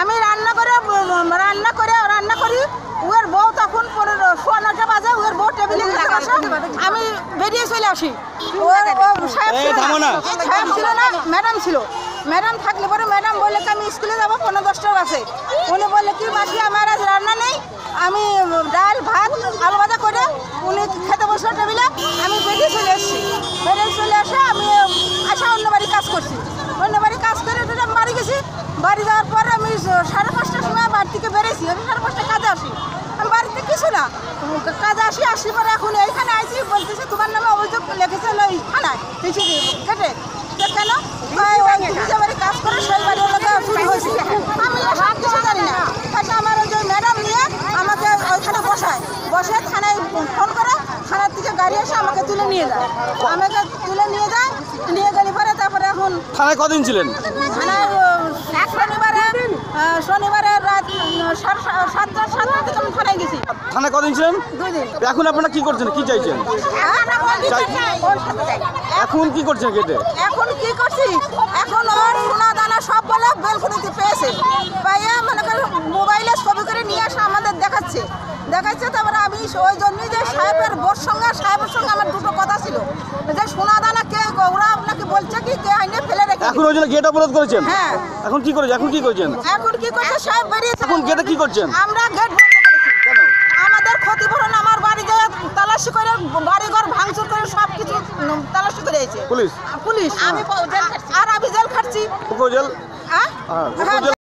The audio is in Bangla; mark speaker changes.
Speaker 1: আমি রান্না করে রান্না করে রান্না করি। উয়ের বউ তখন সোয়া নটা বাজে উয়ের বউ টেবিলে। আমি বেরিয়ে চলে আসি। সাহেব ছিল না।
Speaker 2: থামো
Speaker 1: ছিল না ম্যাডাম ছিল। ম্যাডাম থাকলে পরে ম্যাডাম বললে কি আমি স্কুলে যাব পনেরো দশটা আছে উনি বললে কি মাসি আমার আজ রান্না নেই। আমি ডাল ভাত আলু ভাজা করে উনি খেতে বসল টেবিলে। আমি বেরিয়ে চলে এসেছি বেরিয়ে চলে এসে আমি আসা অন্য বাড়ি কাজ করছি অন্য বাড়ি কাজ করে টুরে আমি বাড়ি গেছি বাড়ি যাওয়ার পরে আমি সাড়ে পাঁচটার সময় বাড়ি থেকে বেরিয়েছি আমি সাড়ে পাঁচটায় কাজে আসি আমি বাড়িতে কিছু না উম, কাজে আসি আসি পরে এখন এইখানে আইসি বলতেছে তোমার নামে অভিযোগ লিখেছে ওই থানায়। কেটে কেন? তুমি কাজ করে সেই বাড়ির লোকে চুরি আমি সব কিছু জানি না। তারপরে আমার ওই যে ম্যাডাম নিয়ে আমাকে ওইখানে বসায়। বসে থানায় ফোন করে, থানার থেকে গাড়ি এসে আমাকে তুলে নিয়ে যায়। আমাকে তুলে নিয়ে যায়, নিয়ে গেলে পরে তারপরে এখন
Speaker 2: থানায় কদিন ছিলেন?
Speaker 1: রাত উম, সাড়ে সা- সাতটা সাতটা থেকে আমি থানায় গেছি।
Speaker 2: থানায় কদিন ছিলেন? এখন আপনারা কি করছেন? কি চাইছেন? এখন কি করছেন
Speaker 1: এখন কি করছি? এখন ওর সোনা দানা সব বলে বেলকুনিতে পেয়েছে। পাইয়া মনে করে মোবাইলে ছবি করে নিয়ে আসে আমাদের দেখাচ্ছে। দেখাচ্ছে তারপরে আমি ওই জন্যই যে সাহেবের বোর সঙ্গে সাহেবের সঙ্গে আমার দুটো কথা ছিল। যে সোনা দানা কে ওরা আপনাকে বলছে কি কে আইনে ফেলে রেখে
Speaker 2: এখন ওই জন্য গেট অবরোধ করেছেন?
Speaker 1: হ্যাঁ।
Speaker 2: এখন কি করেছেন এখন কি করেছেন?
Speaker 1: এখন কি করছে? সব বেরিয়েছে
Speaker 2: এখন গেটে কি করছেন?
Speaker 1: আমরা গেট বন্ধ করেছি।
Speaker 2: কেন?
Speaker 1: আমাদের ক্ষতিপূরণ আমার বাড়ি যে তালাশি করে বাড়ি ঘর ভাঙচুর করে সব কিছু তালাশি করে আইছে
Speaker 2: পুলিশ?
Speaker 1: পুলিশ। আমি আর আমি জেল খাচ্ছি
Speaker 2: জেল
Speaker 1: হ্যাঁ?